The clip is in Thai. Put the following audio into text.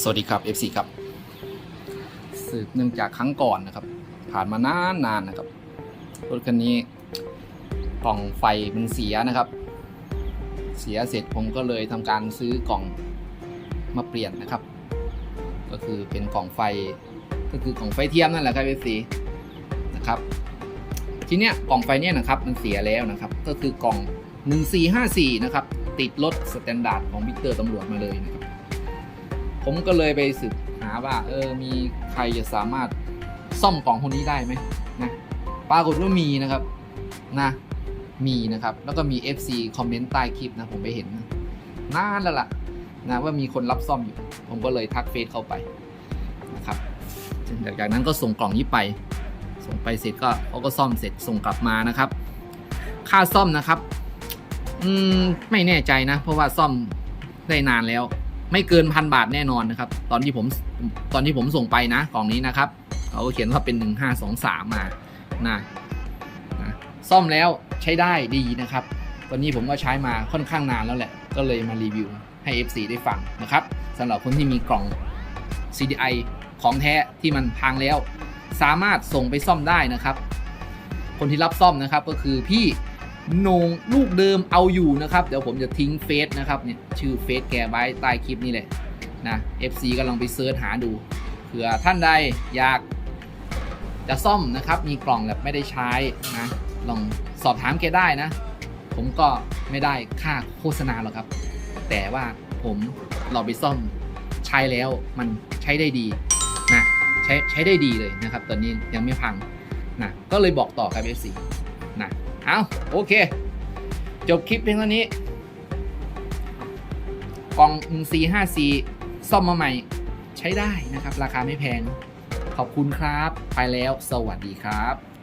สวัสดีครับ FC ครับ สืบเนื่องจากครั้งก่อนนะครับ ผ่านมานานนานๆนะครับรถคันนี้กล่องไฟมันเสียนะครับ เสียเสร็จผมก็เลยทำการซื้อกล่องมาเปลี่ยนนะครับ ก็คือเป็นกล่องไฟก็คือกล่องไฟเทียมนั่นแหละครับ FC นะครับ ทีเนี้ยกล่องไฟเนี่ยนะครับมันเสียแล้วนะครับ ก็คือกล่อง 1454 นะครับ ติดรถสแตนดาร์ดของวิกเตอร์ตำรวจมาเลยนะครับ ผมก็เลยไปสืบหาว่าเออมีใครจะสามารถซ่อมกล่องคนนี้ได้ไหมนะปรากฏว่ามีนะครับนะมีนะครับ แล้วก็มี FC คอมเมนต์ใต้คลิปนะผมไปเห็นนะนานแล้วล่ะนะว่ามีคนรับซ่อมอยู่ ผมก็เลยทักเฟซเข้าไปนะครับจากนั้นก็ส่งกล่องนี้ไป ส่งไปเสร็จก็เขาก็ซ่อมเสร็จส่งกลับมานะครับ ค่าซ่อมนะครับ อืมไม่แน่ใจนะ เพราะว่าซ่อมได้นานแล้ว ไม่เกินพันบาทแน่นอนนะครับ ตอนที่ผมตอนที่ผมส่งไปนะกล่องนี้นะครับเขาเขียนว่าเป็น 1523 มานะนะซ่อมแล้วใช้ได้ดีนะครับ ตอนนี้ผมก็ใช้มาค่อนข้างนานแล้วแหละ ก็เลยมารีวิวให้ FC ได้ฟังนะครับสำหรับคนที่มีกล่อง CDI ของแท้ที่มันพังแล้ว สามารถส่งไปซ่อมได้นะครับ คนที่รับซ่อมนะครับก็คือพี่ นงลูกเดิมเอาอยู่นะครับ เดี๋ยวผมจะทิ้งเฟซนะครับเนี่ยชื่อเฟซแกไว้ใต้คลิปนี่แหละนะ FC ก็ลองไปเซิร์ชหาดูเผื่อท่านใดอยากจะซ่อมนะครับ มีกล่องแบบไม่ได้ใช้นะ ลองสอบถามแกได้นะ ผมก็ไม่ได้ค่าโฆษณาหรอกครับ แต่ว่าผมเราไปซ่อมใช้แล้วมันใช้ได้ดีนะใช้ใช้ได้ดีเลยนะครับ ตอนนี้ยังไม่พังนะก็เลยบอกต่อกับ FC เอาโอเค จบคลิปเพียงเท่านี้ กล่อง C5C ซ่อมมาใหม่ใช้ได้นะครับ ราคาไม่แพง ขอบคุณครับ ไปแล้ว สวัสดีครับ